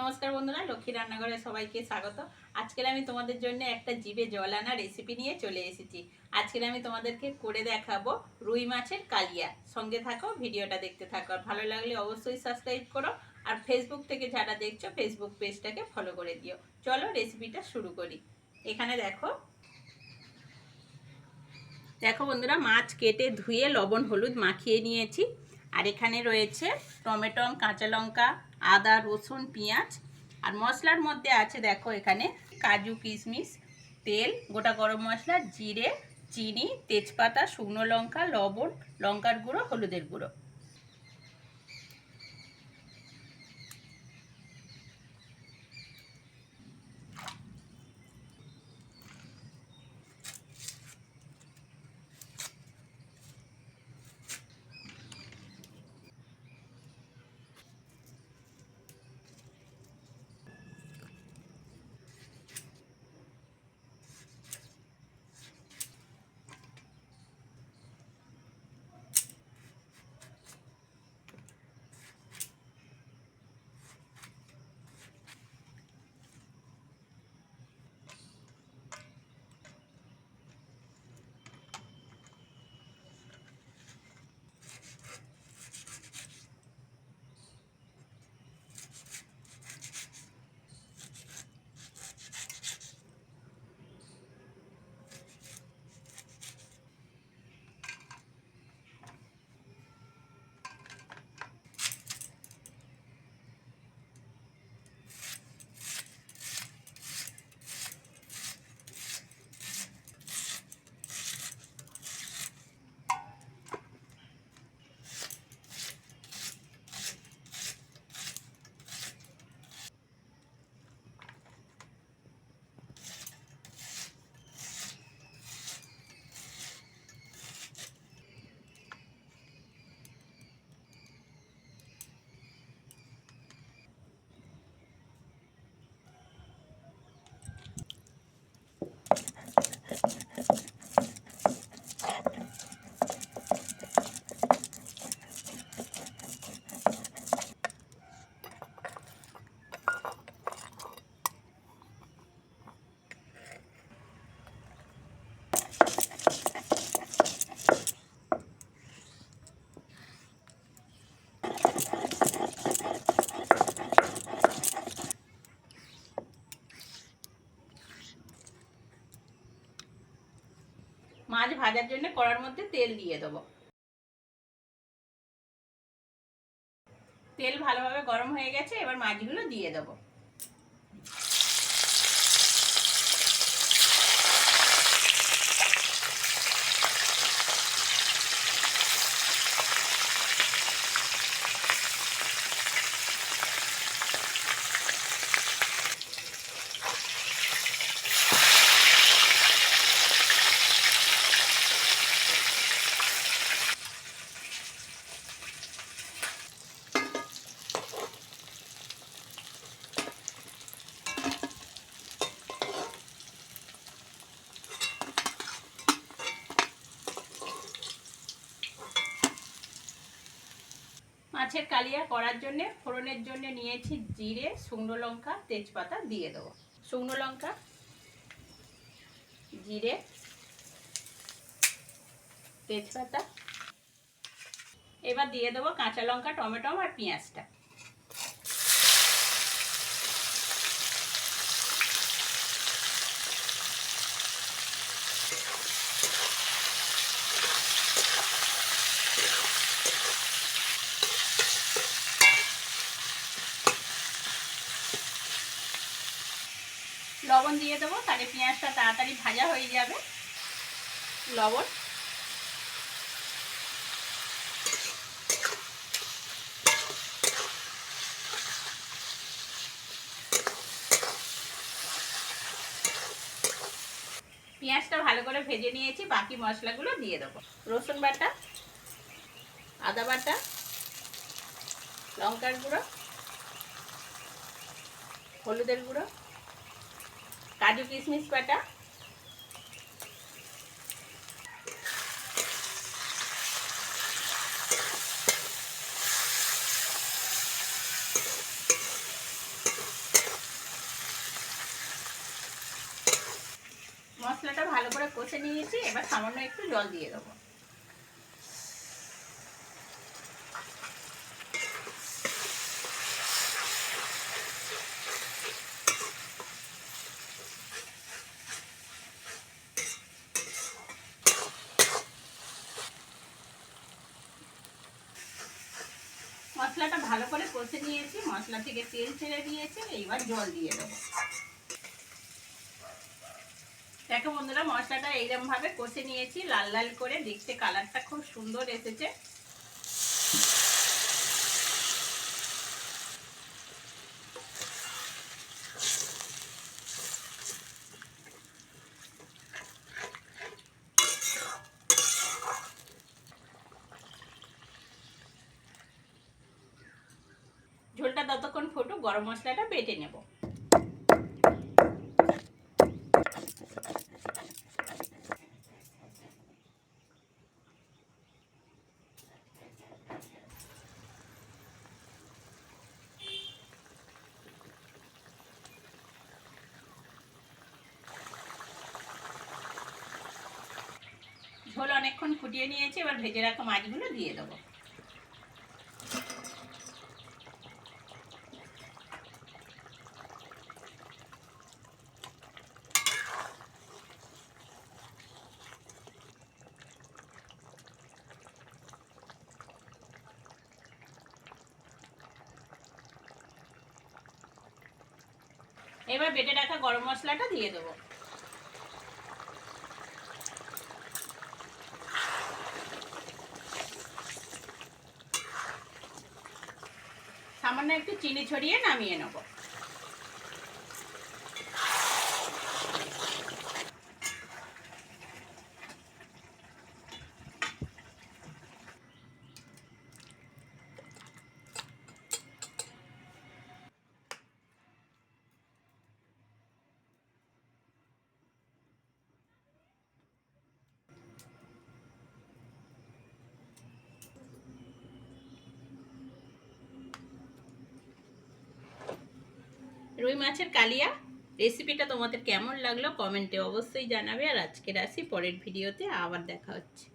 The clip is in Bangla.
নমস্কার বন্ধুরা, লক্ষ্মী রান্নাঘরে সবাইকে স্বাগত। আজকের আমি তোমাদের জন্য একটা জিভে জল আনা রেসিপি নিয়ে চলে এসেছি। আজকে আমি তোমাদেরকে করে দেখাবো রুই মাছের কালিয়া। সঙ্গে থাকো, ভিডিওটা দেখতে থাকো। আর ভালো লাগলে অবশ্যই সাবস্ক্রাইব করো। আর ফেসবুক থেকে যারা দেখছ ফেসবুক পেজটাকে ফলো করে দিও। চলো রেসিপিটা শুরু করি। এখানে দেখো। দেখো বন্ধুরা, মাছ কেটে ধুয়ে লবণ, হলুদ মাখিয়ে নিয়েছি। আর এখানে রয়েছে টমেটো, কাঁচা লঙ্কা আদা, রসুন, পেঁয়াজ আর মশলার মধ্যে আছে দেখো এখানে কাজু, কিশমিশ, তেল, গোটা গরম মশলা, জিরে, চিনি, তেজপাতা, শুকনো লঙ্কা, লবণ, লঙ্কার গুঁড়ো, হলুদের গুঁড়ো। মাছ ভাজার জন্য কড়ার মধ্যে তেল দিয়ে দেবো। তেল ভালোভাবে গরম হয়ে গেছে, এবার মাছগুলো দিয়ে দেবো। মাছের কালিয়া করার জন্য, ফোড়নের জন্য নিয়েছি জিরে, শুকনো লঙ্কা, তেজপাতা দিয়ে দেবো। শুকনো লঙ্কা, জিরে, তেজপাতা। এবার দিয়ে দেবো কাঁচা লঙ্কা, টমেটো আর পেঁয়াজটা। লবণ দিয়ে দেবো, তাহলে পেঁয়াজটা তাড়াতাড়ি ভাজা হয়ে যাবে। লবণ। পেঁয়াজটা ভালো করে ভেজে নিয়েছি, বাকি মশলাগুলো দিয়ে দেবো। রসুন বাটা, আদা বাটা, লঙ্কার গুঁড়ো, হলুদের গুঁড়ো। কাজু কিশমিস কটা মশলাটা ভালো করে কষে নিয়েছি এবার সামান্য একটু জল দিয়ে দেবো। কষে নিয়েছি, মশলা থেকে তেল ছেড়ে দিয়েছে, এইবার জল দিয়ে দেবো। দেখো বন্ধুরা, মশলাটা এইরকম ভাবে কষে নিয়েছি, লাল লাল করে দেখতে কালারটা খুব সুন্দর এসেছে। গরম মশলাটা বেটে নেব। ঝোল অনেকক্ষণ ফুটিয়ে নিয়েছি এবার ভেজে রাখা মাছগুলো দিয়ে দেবো। এবার বেটে রাখা গরম মশলাটা দিয়ে দেবো। সামান্য একটু চিনি ছড়িয়ে নামিয়ে নেব। রুই মাছের কালিয়া। রেসিপিটা তোমাদের কেমন লাগল? কমেন্টে অবশ্যই জানাবে। আর আজকের আসি পরের ভিডিওতে আবার দেখা হচ্ছে।